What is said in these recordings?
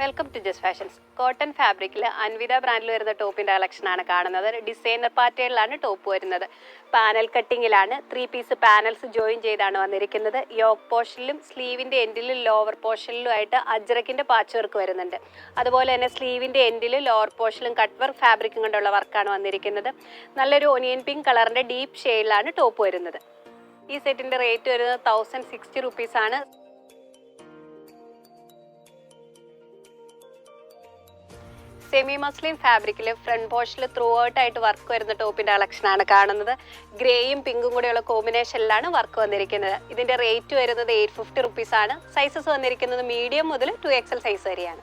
Welcome to just fashions. Cotton ഫാബ്രിക്കിൽ അൻവിത ബ്രാൻഡിൽ വരുന്ന ടോപ്പിന്റെ കളക്ഷനാണ് കാണുന്നത്. ഡിസൈനർ പാറ്റേണിലാണ് ടോപ്പ് വരുന്നത്. പാനൽ കട്ടിങ്ങിലാണ് ത്രീ പീസ് പാനൽസ് ജോയിൻ ചെയ്താണ് വന്നിരിക്കുന്നത്. യോക്ക് പോർഷനിലും സ്ലീവിന്റെ എൻഡിലും ലോവർ പോർഷനിലും ആയിട്ട് അജ്രക്കിന്റെ പാച്ച് വർക്ക് വരുന്നുണ്ട്. അതുപോലെ തന്നെ സ്ലീവിന്റെ എൻഡിലും ലോവർ പോർഷനിലും കട്ട് വർക്ക് ഫാബ്രിക്കും കൊണ്ടുള്ള വർക്കാണ് വന്നിരിക്കുന്നത്. നല്ലൊരു ഒനിയൻ പിങ്ക് കളറിന്റെ ഡീപ്പ് ഷെയ്ഡിലാണ് ടോപ്പ് വരുന്നത്. ഈ സെറ്റിന്റെ റേറ്റ് വരുന്നത് തൗസൻഡ് സിക്സ്റ്റി റുപ്പീസാണ് സെമി മസ്ലിൻ ഫാബ്രിക്കിൽ ഫ്രണ്ട് പോഷിൽ ത്രൂ ഔട്ട് ആയിട്ട് വർക്ക് വരുന്ന ടോപ്പിന്റെ കളക്ഷനാണ് കാണുന്നത്. ഗ്രേയും പിങ്കും കൂടെയുള്ള കോമ്പിനേഷനിലാണ് വർക്ക് വന്നിരിക്കുന്നത്. ഇതിന്റെ റേറ്റ് വരുന്നത് എയ്റ്റ് ഫിഫ്റ്റി റുപ്പീസ് ആണ്. സൈസസ് വന്നിരിക്കുന്നത് മീഡിയം മുതൽ ടു എക്സൽ സൈസ് വരെയാണ്.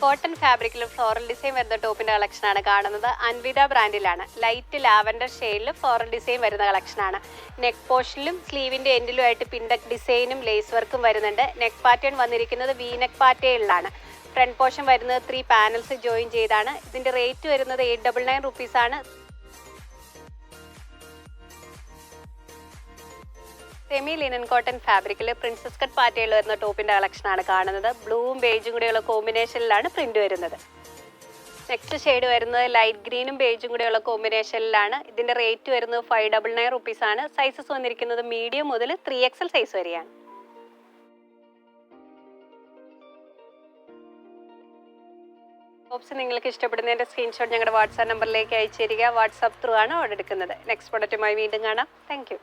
കോട്ടൺ ഫാബ്രിക്കിലും ഫ്ലോറൽ ഡിസൈൻ വരുന്ന ടോപ്പിന്റെ കളക്ഷനാണ് കാണുന്നത്. അൻവിത ബ്രാൻഡിലാണ്. ലൈറ്റ് ലാവൻഡർ ഷെയ്ഡിൽ ഫ്ലോറൽ ഡിസൈൻ വരുന്ന കളക്ഷനാണ് നെക്ക് പോർഷനിലും സ്ലീവിന്റെ എൻഡിലും ആയിട്ട് പിൻഡക് ഡിസൈനും ലേസ് വർക്കും വരുന്നുണ്ട്. നെക്ക് പാറ്റേൺ വന്നിരിക്കുന്നത് വി നെക്ക് പാറ്റേണിലാണ് ഫ്രണ്ട് പോർഷൻ വരുന്നത് ത്രീ പാനൽസ് ജോയിൻ ചെയ്താണ്. ഇതിന്റെ റേറ്റ് വരുന്നത് eight double nine rupees semi linen cotton ഫാബ്രിക്കിൽ പ്രിൻസസ് കട്ട് പാറ്റയിൽ വരുന്ന ടോപ്പിന്റെ കളക്ഷനാണ് കാണുന്നത്. ബ്ലൂവും ബേജും കൂടെയുള്ള കോമ്പിനേഷനിലാണ് പ്രിന്റ് വരുന്നത്. നെക്സ്റ്റ് ഷെയ്ഡ് വരുന്നത് ലൈറ്റ് ഗ്രീനും ബേജും കൂടെയുള്ള കോമ്പിനേഷനിലാണ്. ഇതിന്റെ റേറ്റ് വരുന്നത് ഫൈവ് ഡബിൾ നയൻ റുപ്പീസ് ആണ്. സൈസസ് വന്നിരിക്കുന്നത് മീഡിയം മുതൽ ത്രീ എക്സൽ സൈസ് വരെയാണ്. ടോപ്സ് നിങ്ങൾക്ക് ഇഷ്ടപ്പെടുന്നതിന്റെ സ്ക്രീൻഷോട്ട് ഞങ്ങളുടെ വാട്സാപ്പ് നമ്പറിലേക്ക് അയച്ചു തരിക. വാട്സാപ്പ് ത്രൂ ആണ് ഓർഡർ എടുക്കുന്നത്. നെക്സ്റ്റ് പ്രൊഡക്റ്റുമായി വീണ്ടും കാണാം. താങ്ക്